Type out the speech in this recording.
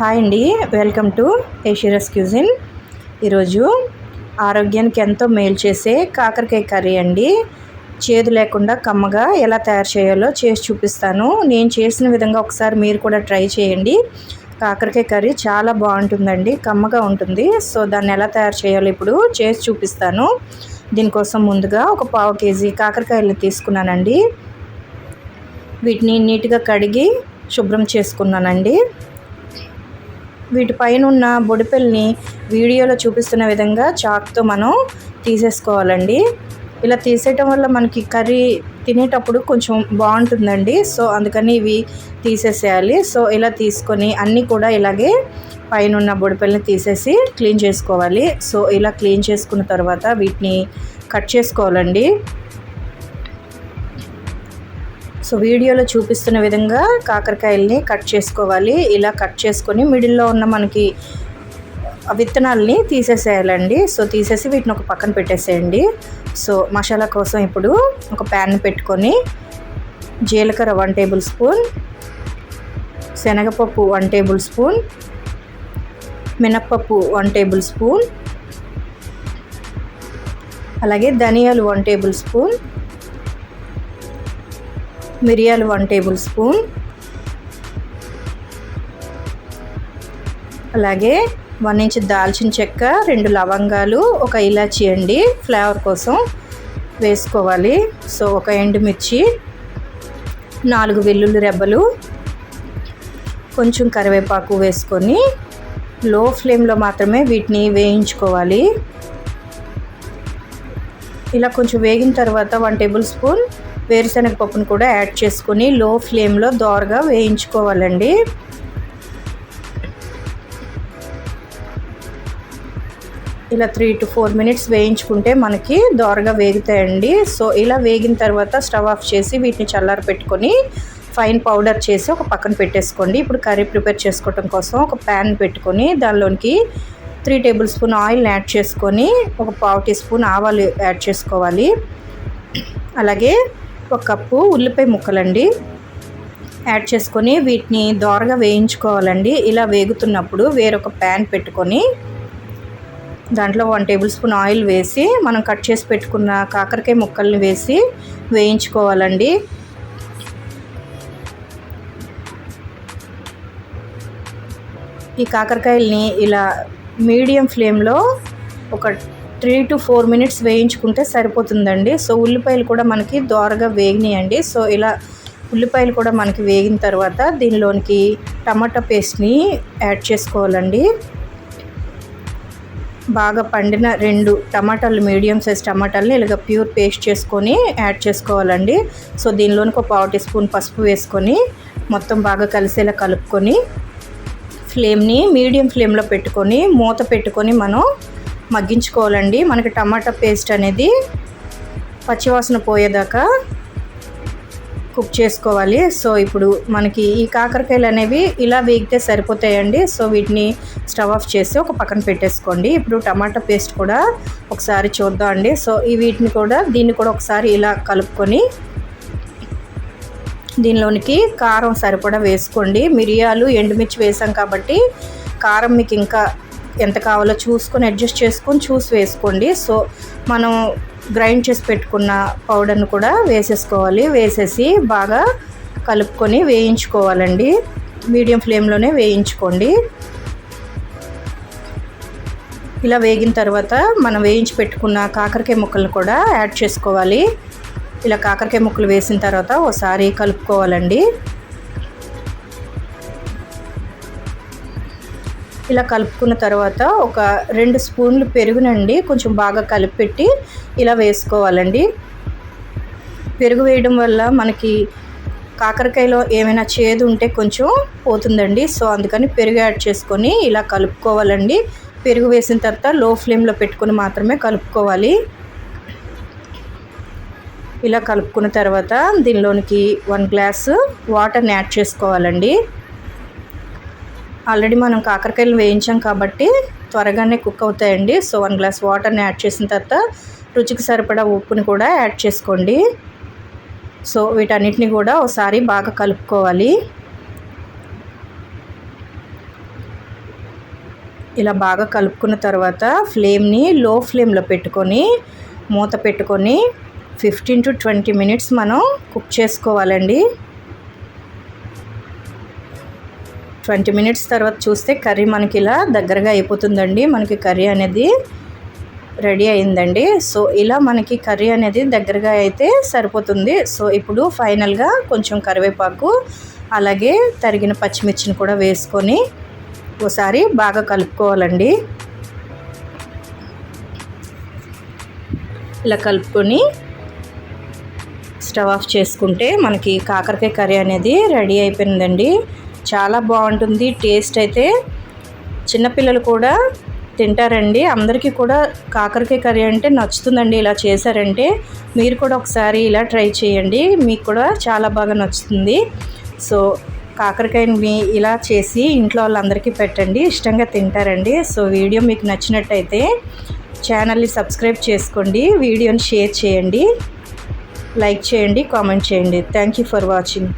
Hi అండి. Welcome to ఏషిరస్ cuisine. ఈరోజు ఆరోగ్యానికి ఎంతో మేలు చేసే కాకరకాయ కర్రీ అండి. చేదు లేకుండా కమ్మగా ఎలా తయారు చేయాలో చేసి చూపిస్తాను. నేను చేసిన విధంగా ఒకసారి మీరు కూడా ట్రై చేయండి. కాకరకాయ కర్రీ చాలా బాగుంటుందండి కమ్మగా ఉంటుంది. సో దాన్ని ఎలా తయారు చేయాలో ఇప్పుడు చేసి చూపిస్తాను. దీనికోసం ముందుగా ఒక పావు కేజీ కాకరకాయలు తీసుకున్నానండి. వీటిని నీట్గా కడిగి శుభ్రం చేసుకున్నానండి. వీటిపైన ఉన్న బొడిపెల్ని వీడియోలో చూపిస్తున్న విధంగా చాక్తో మనం తీసేసుకోవాలండి. ఇలా తీసేయటం వల్ల మనకి కర్రీ తినేటప్పుడు కొంచెం బాగుంటుందండి. సో అందుకని ఇవి తీసేసేయాలి. సో ఇలా తీసుకొని అన్నీ కూడా ఇలాగే పైన ఉన్న బొడిపెల్ని తీసేసి క్లీన్ చేసుకోవాలి. సో ఇలా క్లీన్ చేసుకున్న తర్వాత వీటిని కట్ చేసుకోవాలండి. సో వీడియోలో చూపిస్తున్న విధంగా కాకరకాయల్ని కట్ చేసుకోవాలి. ఇలా కట్ చేసుకొని మిడిల్లో ఉన్న మనకి విత్తనాలని తీసేసేయాలండి. సో తీసేసి వీటిని ఒక పక్కన పెట్టేసేయండి. సో మసాలా కోసం ఇప్పుడు ఒక ప్యాన్ పెట్టుకొని జీలకర్ర వన్ టేబుల్ స్పూన్ శనగపప్పు వన్ టేబుల్ స్పూన్ మినప్పప్పు వన్ టేబుల్ స్పూన్ అలాగే ధనియాలు వన్ టేబుల్ స్పూన్ మిరియాలు వన్ టేబుల్ స్పూన్. అలాగే వన్ ఇంచ్ దాల్చిన చెక్క రెండు లవంగాలు ఒక ఇలాచీ అండి ఫ్లేవర్ కోసం వేసుకోవాలి. సో ఒక ఎండుమిర్చి నాలుగు వెల్లుల్లి రెబ్బలు కొంచెం కరివేపాకు వేసుకొని లో ఫ్లేమ్లో మాత్రమే వీటిని వేయించుకోవాలి. ఇలా కొంచెం వేగిన తర్వాత వన్ టేబుల్ స్పూన్ వేరుశనగ పప్పును కూడా యాడ్ చేసుకొని లో ఫ్లేమ్లో దోరగా వేయించుకోవాలండి. ఇలా త్రీ టు ఫోర్ మినిట్స్ వేయించుకుంటే మనకి దోరగా వేగుతాయండి. సో ఇలా వేగిన తర్వాత స్టవ్ ఆఫ్ చేసి వీటిని చల్లారి పెట్టుకొని ఫైన్ పౌడర్ చేసి ఒక పక్కన పెట్టేసుకోండి. ఇప్పుడు కర్రీ ప్రిపేర్ చేసుకోవటం కోసం ఒక ప్యాన్ పెట్టుకొని దానిలోనికి three tablespoon oil add చేసుకొని ఒక పావు టీ స్పూన్ ఆవాలు యాడ్ చేసుకోవాలి. అలాగే ఒక కప్పు ఉల్లిపాయ ముక్కలండి. యాడ్ చేసుకొని వీటిని దోరగా వేయించుకోవాలండి. ఇలా వేగుతున్నప్పుడు వేరొక ప్యాన్ పెట్టుకొని దాంట్లో వన్ టేబుల్ స్పూన్ ఆయిల్ వేసి మనం కట్ చేసి పెట్టుకున్న కాకరకాయ ముక్కల్ని వేసి వేయించుకోవాలండి. ఈ కాకరకాయల్ని ఇలా మీడియం ఫ్లేమ్లో ఒక త్రీ టు ఫోర్ మినిట్స్ వేయించుకుంటే సరిపోతుందండి. సో ఉల్లిపాయలు కూడా మనకి దోరగా వేగినాయండి. సో ఇలా ఉల్లిపాయలు కూడా మనకి వేగిన తర్వాత దీనిలోనికి టమాటా పేస్ట్ని యాడ్ చేసుకోవాలండి. బాగా పండిన రెండు టమాటాలు మీడియం సైజ్ టమాటాలని ఇలాగ ప్యూర్ పేస్ట్ చేసుకొని యాడ్ చేసుకోవాలండి. సో దీనిలోనికి ఒక పావు టీ స్పూన్ పసుపు వేసుకొని మొత్తం బాగా కలిసేలా కలుపుకొని ఫ్లేమ్ని మీడియం ఫ్లేమ్లో పెట్టుకొని మూత పెట్టుకొని మనం మగ్గించుకోవాలండి. మనకి టమాటా పేస్ట్ అనేది పచ్చివాసన పోయేదాకా కుక్ చేసుకోవాలి. సో ఇప్పుడు మనకి ఈ కాకరకాయలు అనేవి ఇలా వేగితే సరిపోతాయండి. సో వీటిని స్టవ్ ఆఫ్ చేసి ఒక పక్కన పెట్టేసుకోండి. ఇప్పుడు టమాటా పేస్ట్ కూడా ఒకసారి చూద్దాం అండి. సో ఈ వీటిని కూడా దీన్ని కూడా ఒకసారి ఇలా కలుపుకొని దీనిలోనికి కారం సరిపడా వేసుకోండి. మిరియాలు ఎండుమిర్చి వేసాం కాబట్టి కారం మీకు ఇంకా ఎంత కావాలో చూసుకొని అడ్జస్ట్ చేసుకొని చూసి వేసుకోండి. సో మనం గ్రైండ్ చేసి పెట్టుకున్న పౌడర్ను కూడా వేసేసుకోవాలి. వేసేసి బాగా కలుపుకొని వేయించుకోవాలండి. మీడియం ఫ్లేమ్లోనే వేయించుకోండి. ఇలా వేగిన తర్వాత మనం వేయించి పెట్టుకున్న కాకరకాయ ముక్కలను కూడా యాడ్ చేసుకోవాలి. ఇలా కాకరకాయ ముక్కలు వేసిన తర్వాత ఒకసారి కలుపుకోవాలండి. ఇలా కలుపుకున్న తర్వాత ఒక రెండు స్పూన్లు పెరుగునండి. కొంచెం బాగా కలిపెట్టి ఇలా వేసుకోవాలండి. పెరుగు వేయడం వల్ల మనకి కాకరకాయలో ఏమైనా చేదు ఉంటే కొంచెం పోతుందండి. సో అందుకని పెరుగు యాడ్ చేసుకొని ఇలా కలుపుకోవాలండి. పెరుగు వేసిన తర్వాత లో ఫ్లేమ్లో పెట్టుకొని మాత్రమే కలుపుకోవాలి. ఇలా కలుపుకున్న తర్వాత దీనిలోనికి వన్ గ్లాసు వాటర్ని యాడ్ చేసుకోవాలండి. ఆల్రెడీ మనం కాకరకాయలు వేయించాం కాబట్టి త్వరగానే కుక్ అవుతాయండి. సో వన్ గ్లాస్ వాటర్ని యాడ్ చేసిన తర్వాత రుచికి సరిపడా ఉప్పుని కూడా యాడ్ చేసుకోండి. సో వీటన్నిటిని కూడా ఒకసారి బాగా కలుపుకోవాలి. ఇలా బాగా కలుపుకున్న తర్వాత ఫ్లేమ్ని లో ఫ్లేమ్లో పెట్టుకొని మూత పెట్టుకొని ఫిఫ్టీన్ టు ట్వంటీ మినిట్స్ మనం కుక్ చేసుకోవాలండి. ట్వంటీ మినిట్స్ తర్వాత చూస్తే కర్రీ మనకి ఇలా దగ్గరగా అయిపోతుందండి. మనకి కర్రీ అనేది రెడీ అయిందండి. సో ఇలా మనకి కర్రీ అనేది దగ్గరగా అయితే సరిపోతుంది. సో ఇప్పుడు ఫైనల్గా కొంచెం కరివేపాకు అలాగే తరిగిన పచ్చిమిర్చిని కూడా వేసుకొని ఒకసారి బాగా కలుపుకోవాలండి. ఇలా కలుపుకొని స్టవ్ ఆఫ్ చేసుకుంటే మనకి కాకరకాయ కర్రీ అనేది రెడీ అయిపోయిందండి. చాలా బాగుంటుంది. టేస్ట్ అయితే చిన్నపిల్లలు కూడా తింటారండి. అందరికీ కూడా కాకరకాయ కర్రీ అంటే నచ్చుతుందండి ఇలా చేశారంటే. మీరు కూడా ఒకసారి ఇలా ట్రై చేయండి. మీకు కూడా చాలా బాగా నచ్చుతుంది. సో కాకరకాయని మీ ఇలా చేసి ఇంట్లో వాళ్ళందరికీ పెట్టండి. ఇష్టంగా తింటారండి. సో వీడియో మీకు నచ్చినట్టయితే ఛానల్ని సబ్స్క్రైబ్ చేసుకోండి. వీడియోని షేర్ చేయండి. లైక్ చేయండి కామెంట్ చేయండి. Thank you for watching.